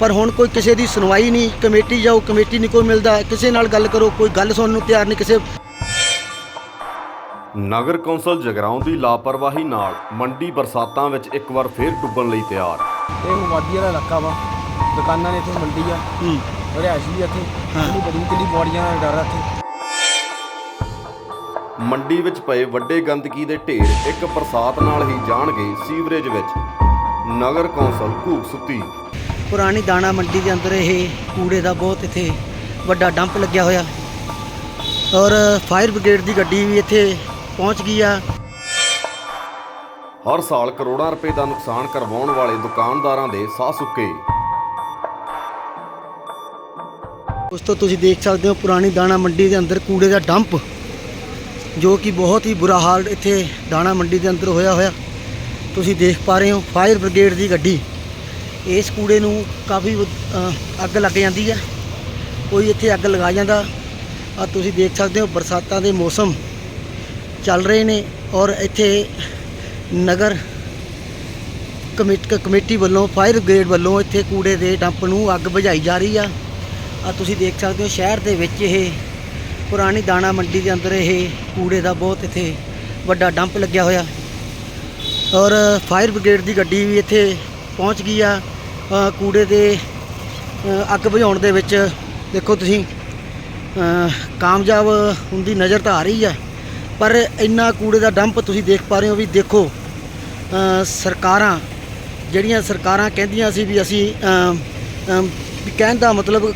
ਪਰ ਹੁਣ ਕੋਈ ਕਿਸੇ ਦੀ ਸੁਣਵਾਈ ਨਹੀਂ ਕਮੇਟੀ ਜਾਓ ਕਮੇਟੀ ਨਹੀਂ ਕੋਈ ਮਿਲਦਾ ਕਿਸੇ ਨਾਲ ਗੱਲ ਕਰੋ ਕੋਈ ਗੱਲ ਸੁਣਨ ਨੂੰ ਤਿਆਰ ਨਹੀਂ ਕਿਸੇ ਨਗਰ ਕੌਂਸਲ ਜਗਰਾਉਂ ਦੀ ਲਾਪਰਵਾਹੀ ਨਾਲ ਮੰਡੀ ਬਰਸਾਤਾਂ ਵਿੱਚ ਇੱਕ ਵਾਰ ਫੇਰ ਡੁੱਬਣ ਲਈ ਤਿਆਰ। ਇਹ ਆਬਾਦੀ ਵਾਲਾ ਇਲਾਕਾ ਵਾ। ਦੁਕਾਨਾਂ ਨੇ ਇੱਥੇ ਮੰਡੀ ਆ। ਹੂੰ। ਰਿਹਾਇਸ਼ ਵੀ ਇੱਥੇ। ਕਿੰਨੀ ਬੜੀ ਕਿੰਨੀ ਬੋਡੀਆਂ ਦਾ ਡਰ ਆ ਇੱਥੇ। ਮੰਡੀ ਵਿੱਚ ਪਏ ਵੱਡੇ ਗੰਦਗੀ ਦੇ ਢੇਰ ਇੱਕ ਬਰਸਾਤ ਨਾਲ ਹੀ ਜਾਣਗੇ ਸੀਵਰੇਜ ਵਿੱਚ। ਨਗਰ ਕੌਂਸਲ ਘੂਕ ਸੁੱਤੀ। ਪੁਰਾਣੀ ਦਾਣਾ ਮੰਡੀ ਦੇ ਅੰਦਰ ਇਹ ਕੂੜੇ ਦਾ ਬਹੁਤ ਇੱਥੇ ਵੱਡਾ ਡੰਪ ਲੱਗਿਆ ਹੋਇਆ। ਔਰ ਫਾਇਰ ਬ੍ਰਿਗੇਡ ਦੀ ਗੱਡੀ ਵੀ ਇੱਥੇ ਪਹੁੰਚ ਗਈ ਆ। ਹਰ ਸਾਲ ਕਰੋੜਾਂ ਰੁਪਏ ਦਾ ਨੁਕਸਾਨ ਕਰਵਾਉਣ ਵਾਲੇ ਦੁਕਾਨਦਾਰਾਂ ਦੇ ਸਾਹ ਸੁੱਕੇ। ਉਸ ਤੋਂ ਤੁਸੀਂ ਦੇਖ ਸਕਦੇ ਹੋ ਪੁਰਾਣੀ ਦਾਣਾ ਮੰਡੀ ਦੇ ਅੰਦਰ ਕੂੜੇ ਦਾ ਡੰਪ ਜੋ ਕਿ ਬਹੁਤ ਹੀ ਬੁਰਾ ਹਾਲ ਇੱਥੇ ਦਾਣਾ ਮੰਡੀ ਦੇ ਅੰਦਰ ਹੋਇਆ ਹੋਇਆ। ਤੁਸੀਂ ਦੇਖ ਪਾ ਰਹੇ ਹੋ ਫਾਇਰ ਬ੍ਰਿਗੇਡ ਦੀ ਗੱਡੀ। ਇਸ ਕੂੜੇ ਨੂੰ ਕਾਫੀ ਅੱਗ ਲੱਗ ਜਾਂਦੀ ਹੈ ਕੋਈ ਇੱਥੇ ਅੱਗ ਲਗਾ ਜਾਂਦਾ। ਆ ਤੁਸੀਂ ਦੇਖ ਸਕਦੇ ਹੋ, ਬਰਸਾਤਾਂ ਦੇ ਮੌਸਮ ਚੱਲ ਰਹੇ ਨੇ ਔਰ ਇੱਥੇ ਨਗਰ ਕਮੇਟ- ਕਮੇਟੀ ਵੱਲੋਂ, ਫਾਇਰ ਬ੍ਰਿਗੇਡ ਵੱਲੋਂ ਇੱਥੇ ਕੂੜੇ ਦੇ ਡੰਪ ਨੂੰ ਅੱਗ ਬੁਝਾਈ ਜਾ ਰਹੀ ਆ। ਆ ਤੁਸੀਂ ਦੇਖ ਸਕਦੇ ਹੋ, ਸ਼ਹਿਰ ਦੇ ਵਿੱਚ ਇਹ ਪੁਰਾਣੀ ਦਾਣਾ ਮੰਡੀ ਦੇ ਅੰਦਰ ਇਹ ਕੂੜੇ ਦਾ ਬਹੁਤ ਇੱਥੇ ਵੱਡਾ ਡੰਪ ਲੱਗਿਆ ਹੋਇਆ। ਔਰ ਫਾਇਰ ਬ੍ਰਿਗੇਡ ਦੀ ਗੱਡੀ ਵੀ ਇੱਥੇ ਪਹੁੰਚ ਗਈ ਆ। ਕੂੜੇ ਦੇ ਅੱਗ ਬੁਝਾਉਣ ਦੇ ਵਿੱਚ ਦੇਖੋ ਤੁਸੀਂ ਕਾਮਯਾਬ ਹੁੰਦੀ ਨਜ਼ਰ ਤਾਂ ਆ ਰਹੀ ਹੈ ਪਰ ਇੰਨਾ ਕੂੜੇ ਦਾ ਡੰਪ ਤੁਸੀਂ ਦੇਖ ਪਾ ਰਹੇ ਹੋ ਵੀ ਦੇਖੋ ਸਰਕਾਰਾਂ, ਜਿਹੜੀਆਂ ਸਰਕਾਰਾਂ ਕਹਿੰਦੀਆਂ ਸੀ ਵੀ ਅਸੀਂ ਕਹਿਣ ਦਾ ਮਤਲਬ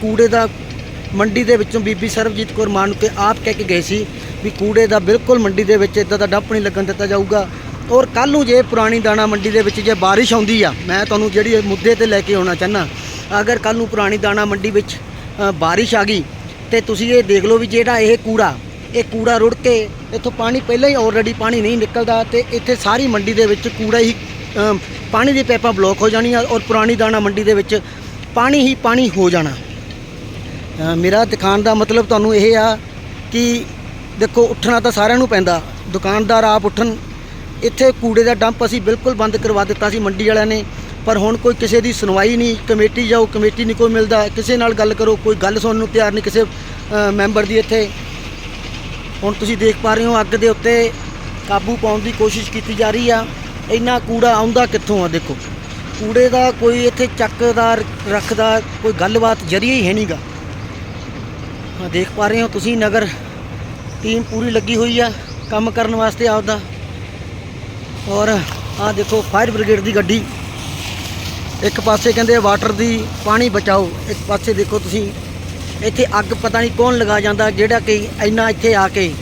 ਕੂੜੇ ਦਾ ਮੰਡੀ ਦੇ ਵਿੱਚੋਂ ਬੀਬੀ ਸਰਬਜੀਤ ਕੌਰ ਮਾਨ ਕੇ ਆਪ ਕਹਿ ਕੇ ਗਏ ਸੀ ਵੀ ਕੂੜੇ ਦਾ ਬਿਲਕੁਲ ਮੰਡੀ ਦੇ ਵਿੱਚ ਇਦਾਂ ਦਾ ਡੰਪ ਨਹੀਂ ਲੱਗਣ ਦਿੱਤਾ ਜਾਊਗਾ ਔਰ ਕੱਲ ਨੂੰ ਜੇ ਪੁਰਾਣੀ ਦਾਣਾ ਮੰਡੀ ਦੇ ਵਿੱਚ ਜੇ ਬਾਰਿਸ਼ ਆਉਂਦੀ ਆ, ਮੈਂ ਤੁਹਾਨੂੰ ਜਿਹੜੀ ਮੁੱਦੇ ਤੇ ਲੈ ਕੇ ਆਉਣਾ ਚਾਹਨਾ ਅਗਰ ਕੱਲ ਨੂੰ ਪੁਰਾਣੀ ਦਾਣਾ ਮੰਡੀ ਵਿੱਚ ਬਾਰਿਸ਼ ਆ ਗਈ, ਤੇ ਤੁਸੀਂ ਇਹ ਦੇਖ ਲਓ ਵੀ ਜਿਹੜਾ ਇਹ ਕੂੜਾ ਇਹ ਕੂੜਾ ਰੁੜ ਕੇ ਇੱਥੋਂ ਪਾਣੀ ਪਹਿਲਾਂ ਹੀ ਆਲਰੇਡੀ ਪਾਣੀ ਨਹੀਂ ਨਿਕਲਦਾ ਤੇ ਇੱਥੇ ਸਾਰੀ ਮੰਡੀ ਦੇ ਵਿੱਚ ਕੂੜਾ ਹੀ ਪਾਣੀ ਦੀ ਪਾਈਪਾਂ ਬਲੌਕ ਹੋ ਜਾਣੀਆਂ ਔਰ ਪੁਰਾਣੀ ਦਾਣਾ ਮੰਡੀ ਦੇ ਵਿੱਚ ਪਾਣੀ ਹੀ ਪਾਣੀ ਹੋ ਜਾਣਾ। ਮੇਰਾ ਦਿਖਾਉਣ ਦਾ ਮਤਲਬ ਤੁਹਾਨੂੰ ਇਹ ਆ ਕਿ ਦੇਖੋ ਉੱਠਣਾ ਤਾਂ ਸਾਰਿਆਂ ਨੂੰ ਪੈਂਦਾ, ਦੁਕਾਨਦਾਰ ਆਪ ਉੱਠਣ ਇੱਥੇ ਕੂੜੇ ਦਾ ਡੰਪ ਅਸੀਂ ਬਿਲਕੁਲ ਬੰਦ ਕਰਵਾ ਦਿੱਤਾ ਸੀ ਮੰਡੀ ਵਾਲਿਆਂ ਨੇ, ਪਰ ਹੁਣ ਕੋਈ ਕਿਸੇ ਦੀ ਸੁਣਵਾਈ ਨਹੀਂ, ਕਮੇਟੀ ਜਾਓ, ਕਮੇਟੀ ਨਹੀਂ ਕੋਈ ਮਿਲਦਾ, ਕਿਸੇ ਨਾਲ ਗੱਲ ਕਰੋ, ਕੋਈ ਗੱਲ ਸੁਣਨ ਨੂੰ ਤਿਆਰ ਨਹੀਂ ਕਿਸੇ ਮੈਂਬਰ ਦੀ ਇੱਥੇ। ਹੁਣ ਤੁਸੀਂ ਦੇਖ ਪਾ ਰਹੇ ਹੋ ਅੱਗ ਦੇ ਉੱਤੇ ਕਾਬੂ ਪਾਉਣ ਦੀ ਕੋਸ਼ਿਸ਼ ਕੀਤੀ ਜਾ ਰਹੀ ਆ, ਇੰਨਾ ਕੂੜਾ ਆਉਂਦਾ ਕਿੱਥੋਂ ਆ ਦੇਖੋ। ਕੂੜੇ ਦਾ ਕੋਈ ਇੱਥੇ ਚੱਕਦਾ ਰੱਖਦਾ ਕੋਈ ਗੱਲਬਾਤ ਜਰੀਏ ਹੀ ਹੈ ਨਹੀਂਗਾ ਆ ਦੇਖ ਪਾ ਰਹੇ ਹੋ ਤੁਸੀਂ ਨਗਰ, ਟੀਮ ਪੂਰੀ ਲੱਗੀ ਹੋਈ ਆ ਕੰਮ ਕਰਨ ਵਾਸਤੇ ਆਪਦਾ ਔਰ ਆਹ ਦੇਖੋ ਫਾਇਰ ਬ੍ਰਿਗੇਡ ਦੀ ਗੱਡੀ। ਇੱਕ ਪਾਸੇ ਕਹਿੰਦੇ ਵਾਟਰ ਦੀ ਪਾਣੀ ਬਚਾਓ, ਇੱਕ ਪਾਸੇ ਦੇਖੋ ਤੁਸੀਂ, ਇੱਥੇ ਅੱਗ ਪਤਾ ਨਹੀਂ ਕੌਣ ਲਗਾ ਜਾਂਦਾ, ਜਿਹੜਾ ਕਿ ਇੰਨਾ ਇੱਥੇ ਆ ਕੇ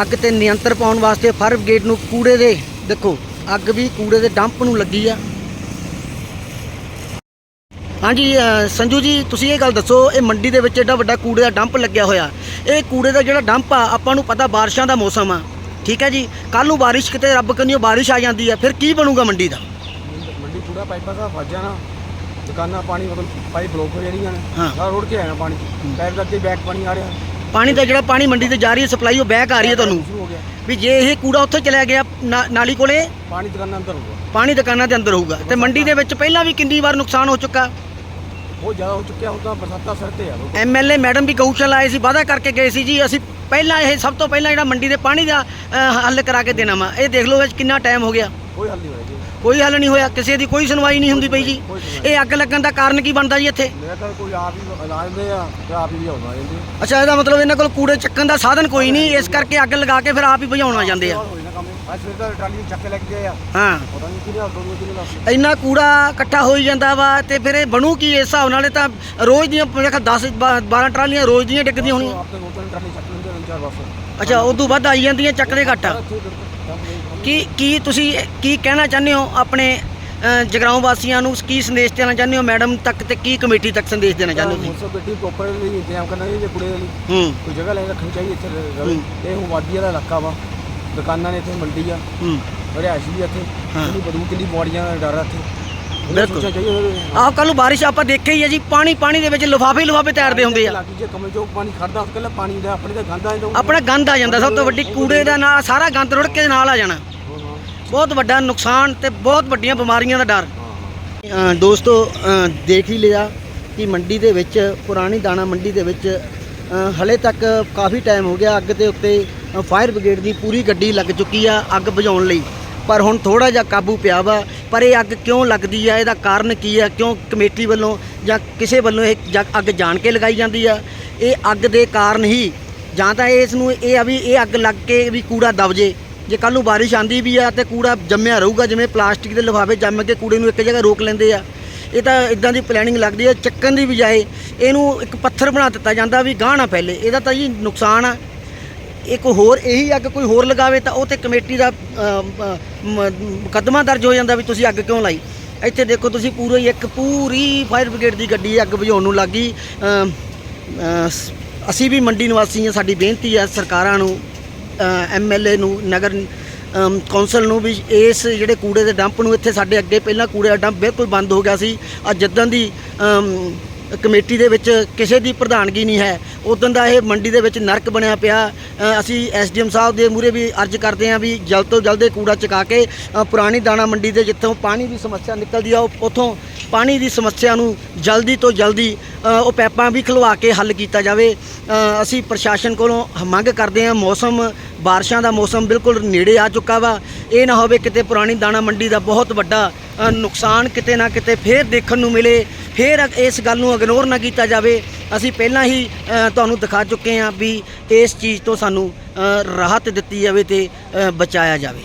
ਅੱਗ ਤੇ ਨਿਯੰਤਰ ਪਾਉਣ ਵਾਸਤੇ ਫਾਇਰ ਬ੍ਰਿਗੇਡ ਨੂੰ ਕੂੜੇ ਦੇ, ਦੇਖੋ, ਅੱਗ ਵੀ ਕੂੜੇ ਦੇ ਡੰਪ ਨੂੰ ਲੱਗੀ ਆ। ਹਾਂਜੀ ਸੰਜੂ ਜੀ, ਤੁਸੀਂ ਇਹ ਗੱਲ ਦੱਸੋ, ਇਹ ਮੰਡੀ ਦੇ ਵਿੱਚ ਐਡਾ ਵੱਡਾ ਕੂੜੇ ਦਾ ਡੰਪ ਲੱਗਿਆ ਹੋਇਆ। ਇਹ ਕੂੜੇ ਦਾ ਜਿਹੜਾ ਡੰਪ ਆ, ਆਪਾਂ ਨੂੰ ਪਤਾ ਬਾਰਿਸ਼ਾਂ ਦਾ ਮੌਸਮ ਆ। ਠੀਕ ਹੈ ਜੀ? ਕੱਲ ਨੂੰ ਬਾਰਿਸ਼ ਕਿਤੇ ਰੱਬ ਕੰਨਿਓ ਬਾਰਿਸ਼ ਆ ਜਾਂਦੀ ਹੈ ਫਿਰ ਕੀ ਬਣੂਗਾ ਮੰਡੀ ਦਾ? ਮੰਡੀ ਪੂਰਾ ਪਾਈਪਾਂ ਦਾ ਫਸ ਜਾਣਾ। ਦੁਕਾਨਾਂ ਪਾਣੀ ਮਤਲਬ ਪਾਈਪ ਬਲੌਕ ਹੋ ਜਾਣੀਆਂ ਨੇ। ਹਾਂ। ਸਾਰਾ ਰੋੜ ਕੇ ਆਇਆ ਪਾਣੀ। ਪੈਪ ਦੇ ਅੱਗੇ ਬੈਕ ਪਾਣੀ ਆ ਰਿਹਾ। ਪਾਣੀ ਦਾ ਜਿਹੜਾ ਪਾਣੀ ਮੰਡੀ ਤੇ ਜਾ ਰਹੀ ਹੈ ਸਪਲਾਈ ਉਹ ਬੈਕ ਆ ਰਹੀ ਹੈ ਤੁਹਾਨੂੰ? ਵੀ ਜੇ ਇਹ ਕੂੜਾ ਉੱਥੇ ਚਲਿਆ ਗਿਆ ਨਾਲੀ ਕੋਲੇ? ਪਾਣੀ ਦੁਕਾਨਾਂ ਅੰਦਰ ਹੋਊਗਾ। ਪਾਣੀ ਦੁਕਾਨਾਂ ਦੇ ਅੰਦਰ ਹੋਊਗਾ। ਤੇ ਮੰਡੀ ਦੇ ਵਿੱਚ ਪਹਿਲਾਂ ਵੀ ਕਿੰਨੀ ਵਾਰ ਨੁਕਸਾਨ ਹੋ ਚੁੱਕਾ? ਬਹੁਤ ਜ਼ਿਆਦਾ ਹੋ ਚੁੱਕਿਆ ਹੁਣ ਤਾਂ ਬਰਸਾਤਾਂ ਸਿਰ ਤੇ ਆ ਲੋਕ। ਐਮਐਲਏ ਮੈਡਮ ਵੀ ਗਊਸ਼ਾਲਾ ਆਏ ਸੀ ਵਾਅਦਾ ਕਰਕੇ ਗਏ ਸੀ ਜੀ। ਅਸੀਂ ਪਹਿਲਾਂ ਇਹ ਸਭ ਤੋਂ ਪਹਿਲਾਂ ਜਿਹੜਾ ਮੰਡੀ ਦੇ ਪਾਣੀ ਦਾ ਅ, ਹੱਲ ਕਰਾ ਕੇ ਦੇਣਾ ਵਾ। ਇਹ ਦੇਖ ਲਓ ਵਿੱਚ ਕਿੰਨਾ ਟਾਈਮ ਹੋ ਗਿਆ। ਕੋਈ ਹੱਲ ਨਹੀਂ ਹੋਇਆ ਜੀ। ਕੋਈ ਹੱਲ ਨਹੀਂ ਹੋਇਆ। ਕਿਸੇ ਦੀ ਕੋਈ ਸੁਣਵਾਈ ਨਹੀਂ ਹੁੰਦੀ ਪਈ ਜੀ। ਇਹ ਅੱਗ ਲੱਗਣ ਦਾ ਕਾਰਨ ਕੀ ਬਣਦਾ ਜੀ ਇੱਥੇ? ਮੇਰਾ ਤਾਂ ਕੋਈ ਆਪ ਹੀ ਲਾ ਦਿੰਦੇ ਆ ਤੇ ਆਪ ਹੀ ਲਿਆਉਣਾ ਜਾਂਦੇ ਅੱਛਾ ਇਹਦਾ ਮਤਲਬ ਇਹਨਾਂ ਕੋਲ ਕੂੜੇ ਚੱਕਣ ਦਾ ਸਾਧਨ ਕੋਈ ਨਹੀਂ। ਇਸ ਕਰਕੇ ਅੱਗ ਲਗਾ ਕੇ ਫਿਰ ਆਪ ਹੀ ਬੁਝਾਉਣਾ ਜਾਂਦੇ ਆ। ਅੱਜ ਫਿਰ ਤਾਂ ਟਰਾਲੀ ਚੱਕ ਕੇ ਲੈ ਕੇ ਗਏ ਆ। ਹਾਂ। ਪਤਾ ਨਹੀਂ ਕਿਹਨੇ ਹੱਥੋਂ ਕਿਹਨੇ ਦੱਸ ਇੰਨਾ ਕੂੜਾ ਇਕੱਠਾ ਹੋਈ ਜਾਂਦਾ ਵਾ ਤੇ ਫਿਰ ਇਹ ਬਣੂ ਕੀ? ਇਸ ਹਿਸਾਬ ਨਾਲ ਇਹ ਤਾਂ ਰੋਜ਼ ਦੀਆਂ ਮੇਰੇ ਖਿਆਲ 10 12 ਟਰਾਲੀਆਂ ਰੋਜ਼ ਦੀਆਂ ਡਿੱਗਦੀਆਂ ਹੋਣੀਆਂ। ਆਪ ਤੇ ਦੋ ਤਿੰਨ ਟਰਾਲੀ ਚੱਕ ਲੈਂਦੇ ਨੇ ਚਾਰ ਬਸ। ਅੱਛਾ ਉਦੋਂ ਵੱਧ ਆਈ ਜਾਂਦੀਆਂ ਚੱਕਦੇ ਘੱਟ। ਕੀ ਕੀ ਤੁਸੀਂ ਕੀ ਕਹਿਣਾ ਚਾਹੁੰਦੇ ਹੋ ਆਪਣੇ ਜਗਰਾਉਂ ਵਾਸੀਆਂ ਨੂੰ? ਕੀ ਸੰਦੇਸ਼ ਦੇਣਾ ਚਾਹੁੰਦੇ ਹੋ? ਮੈਡਮ ਤੱਕ ਤੇ ਕੀ ਕਮੇਟੀ ਤੱਕ ਸੰਦੇਸ਼ ਦੇਣਾ ਚਾਹੁੰਦੇ ਹੋ ਮੁਸੋ ਗੱਡੀ ਪ੍ਰੋਪਰ ਲਈ ਇੰਤਜ਼ਾਮ ਕਰਨਾ ਚਾਹੀਦਾ ਕੁੜੇ ਲਈ ਹੂੰ। ਕੋਈ ਜਗ੍ਹਾ ਲੈ ਰੱਖਣੀ ਚਾਹੀਦੀ ਇੱਥੇ। ਇਹ ਹੁਣ ਵਾਦੀ ਵਾਲਾ ਇਲਾਕਾ ਵਾ। ਦੁਕਾਨਾਂ ਨੇ ਇੱਥੇ ਮੰਡੀ ਆ। ਹੂੰ। ਰਿਹਾਇਸ਼ ਵੀ ਇੱਥੇ। ਕਿੰਨੀ ਬਦੂ ਕਿੰਨੀ ਦਾ ਡਰ ਆ ਇੱਥੇ। ਉਹਨੂੰ ਬਿਲਕੁਲ। ਆਹ ਕੱਲ ਨੂੰ ਬਾਰਿਸ਼ ਆਪਾਂ ਦੇਖਿਆ ਹੀ ਹੈ ਜੀ ਪਾਣੀ ਪਾਣੀ ਦੇ ਵਿੱਚ ਲਿਫਾਫੇ ਲਿਫਾਫੇ ਤੈਰਦੇ ਹੁੰਦੇ ਆ। ਲਾਗੀ ਜੇ ਕਮਲ ਚੋਂ ਪਾਣੀ ਖੜਦਾ ਉਸ ਕੱਲਾ ਪਾਣੀ ਦਾ ਆਪਣੇ ਤਾਂ ਗੰਦਾ ਜਾਂਦਾ। ਆਪਣਾ ਗੰਦ ਆ ਜਾਂਦਾ ਸਭ ਤੋਂ ਵੱਡੀ ਕੂੜੇ ਦਾ ਨਾਲ ਸਾਰਾ ਗੰਦ ਰੁੜ ਕੇ ਨਾਲ ਆ ਜਾਣਾ। ਬਹੁਤ ਵੱਡਾ ਨੁਕਸਾਨ ਤੇ ਬਹੁਤ ਵੱਡੀਆਂ ਬਿਮਾਰੀਆਂ ਦਾ ਡਰ। ਅ, ਦੋਸਤੋ ਅ, ਦੇਖ ਹੀ ਲਿਆ ਕਿ ਮੰਡੀ ਦੇ ਵਿੱਚ ਪੁਰਾਣੀ ਦਾਣਾ ਮੰਡੀ ਦੇ ਵਿੱਚ ਅ, ਹਲੇ ਤੱਕ ਕਾਫੀ ਟਾਈਮ ਹੋ ਗਿਆ ਅੱਗ ਦੇ ਉੱਤੇ ਫਾਇਰ ਬ੍ਰਿਗੇਡ ਦੀ ਪੂਰੀ ਗੱਡੀ ਲੱਗ ਚੁੱਕੀ ਆ ਅੱਗ ਬੁਝਾਉਣ ਲਈ। ਪਰ ਹੁਣ ਥੋੜਾ ਜਿਹਾ ਕਾਬੂ ਪਿਆ ਵਾ। ਪਰ ਇਹ ਅੱਗ ਕਿਉਂ ਲੱਗਦੀ ਆ? ਇਹਦਾ ਕਾਰਨ ਕੀ ਆ? ਕਿਉਂ ਕਮੇਟੀ ਵੱਲੋਂ ਜਾਂ ਕਿਸੇ ਵੱਲੋਂ ਇਹ ਜ- ਅੱਗ ਜਾਣ ਕੇ ਲਗਾਈ ਜਾਂਦੀ ਆ? ਇਹ ਅੱਗ ਦੇ ਕਾਰਨ ਹੀ ਜਾਂ ਤਾਂ ਇਸ ਨੂੰ ਇਹ ਆ ਵੀ ਇਹ ਅੱਗ ਲੱਗ ਕੇ ਵੀ ਕੂੜਾ ਦਬ ਜੇ। ਜੇ ਕੱਲ ਨੂੰ ਬਾਰਿਸ਼ ਆਂਦੀ ਵੀ ਆ ਤੇ ਕੂੜਾ ਜੰਮਿਆ ਰਹੂਗਾ, ਜਿਵੇਂ ਪਲਾਸਟਿਕ ਦੇ ਲਿਫਾਫੇ ਜੰਮ ਕੇ ਕੂੜੇ ਨੂੰ ਇੱਕ ਜਗ੍ਹਾ ਰੋਕ ਲੈਂਦੇ ਆ। ਇਹ ਤਾਂ ਇਦਾਂ ਦੀ ਪਲੈਨਿੰਗ ਲੱਗਦੀ ਹੈ ਚੱਕਣ ਦੀ ਬਜਾਏ ਇਹਨੂੰ ਇੱਕ ਪੱਥਰ ਬਣਾ ਦਿੱਤਾ ਜਾਂਦਾ ਵੀ ਗਾਹ ਨਾ ਫੈਲੇ। ਇਹਦਾ ਤਾਂ ਜੀ ਨੁਕਸਾਨ ਆ। ਇੱਕ ਹੋਰ ਇਹੀ ਅੱਗ ਕੋਈ ਹੋਰ ਲਗਾਵੇ ਤਾਂ ਉਹ ਤੇ ਕਮੇਟੀ ਦਾ ਮੁਕੱਦਮਾ ਦਰਜ ਹੋ ਜਾਂਦਾ ਵੀ ਤੁਸੀਂ ਅੱਗ ਕਿਉਂ ਲਾਈ। ਇੱਥੇ ਦੇਖੋ ਤੁਸੀਂ ਪੂਰੀ ਇੱਕ ਪੂਰੀ ਫਾਇਰ ਬ੍ਰਿਗੇਡ ਦੀ ਗੱਡੀ ਅੱਗ ਬੁਝਾਉਣ ਨੂੰ ਲੱਗੀ ਅਸੀਂ ਵੀ ਮੰਡੀ ਨਿਵਾਸੀ ਹਾਂ, ਸਾਡੀ ਬੇਨਤੀ ਹੈ ਸਰਕਾਰਾਂ ਨੂੰ ਐਮਐਲਏ ਨੂੰ, ਨਗਰ ਕੌਂਸਲ ਨੂੰ ਵੀ ਇਸ ਜਿਹੜੇ ਕੂੜੇ ਦੇ ਡੰਪ ਨੂੰ ਇੱਥੇ ਸਾਡੇ ਅੱਗੇ ਪਹਿਲਾਂ ਕੂੜੇ ਦਾ ਡੰਪ ਬਿਲਕੁਲ ਬੰਦ ਹੋ ਗਿਆ ਸੀ। ਅੱਜ ਜਦੋਂ ਦੀ ਕਮੇਟੀ ਦੇ ਵਿੱਚ ਕਿਸੇ ਦੀ ਪ੍ਰਧਾਨਗੀ ਨਹੀਂ ਹੈ। ਉਦੋਂ ਦਾ ਇਹ ਮੰਡੀ ਦੇ ਵਿੱਚ ਨਰਕ ਬਣਿਆ ਪਿਆ। ਅ, ਅਸੀਂ ਐਸਡੀਐਮ ਸਾਹਿਬ ਦੇ ਮੂਹਰੇ ਵੀ ਅਰਜ਼ ਕਰਦੇ ਹਾਂ ਵੀ ਜਲਦ ਤੋਂ ਜਲਦ ਇਹ ਕੂੜਾ ਚੁਕਾ ਕੇ ਪੁਰਾਣੀ ਦਾਣਾ ਮੰਡੀ ਦੇ ਜਿੱਥੋਂ ਪਾਣੀ ਦੀ ਸਮੱਸਿਆ ਨਿਕਲਦੀ ਆ ਉਹ- ਉੱਥੋਂ ਪਾਣੀ ਦੀ ਸਮੱਸਿਆ ਨੂੰ ਜਲਦੀ ਤੋਂ ਜਲਦੀ ਉਹ ਪੈਪਾਂ ਵੀ ਖਲਵਾ ਕੇ ਹੱਲ ਕੀਤਾ ਜਾਵੇ। ਅਸੀਂ ਪ੍ਰਸ਼ਾਸਨ ਕੋਲੋਂ ਮੰਗ ਕਰਦੇ ਹਾਂ ਮੌਸਮ ਬਾਰਿਸ਼ਾਂ ਦਾ ਮੌਸਮ ਬਿਲਕੁਲ ਨੇੜੇ ਆ ਚੁੱਕਾ ਵਾ। ਇਹ ਨਾ ਹੋਵੇ ਕਿਤੇ ਪੁਰਾਣੀ ਦਾਣਾ ਮੰਡੀ ਦਾ ਬਹੁਤ ਵੱਡਾ ਨੁਕਸਾਨ ਕਿਤੇ ਨਾ ਕਿਤੇ ਫੇਰ ਦੇਖਣ ਨੂੰ ਮਿਲੇ, ਫੇਰ ਇਸ ਗੱਲ ਨੂੰ ਇਗਨੋਰ ਨਾ ਕੀਤਾ ਜਾਵੇ। ਅਸੀਂ ਪਹਿਲਾਂ ਹੀ ਤੁਹਾਨੂੰ ਦਿਖਾ ਚੁੱਕੇ ਹਾਂ ਵੀ ਇਸ ਚੀਜ਼ ਤੋਂ ਸਾਨੂੰ ਰਾਹਤ ਦਿੱਤੀ ਜਾਵੇ ਤੇ ਬਚਾਇਆ ਜਾਵੇ।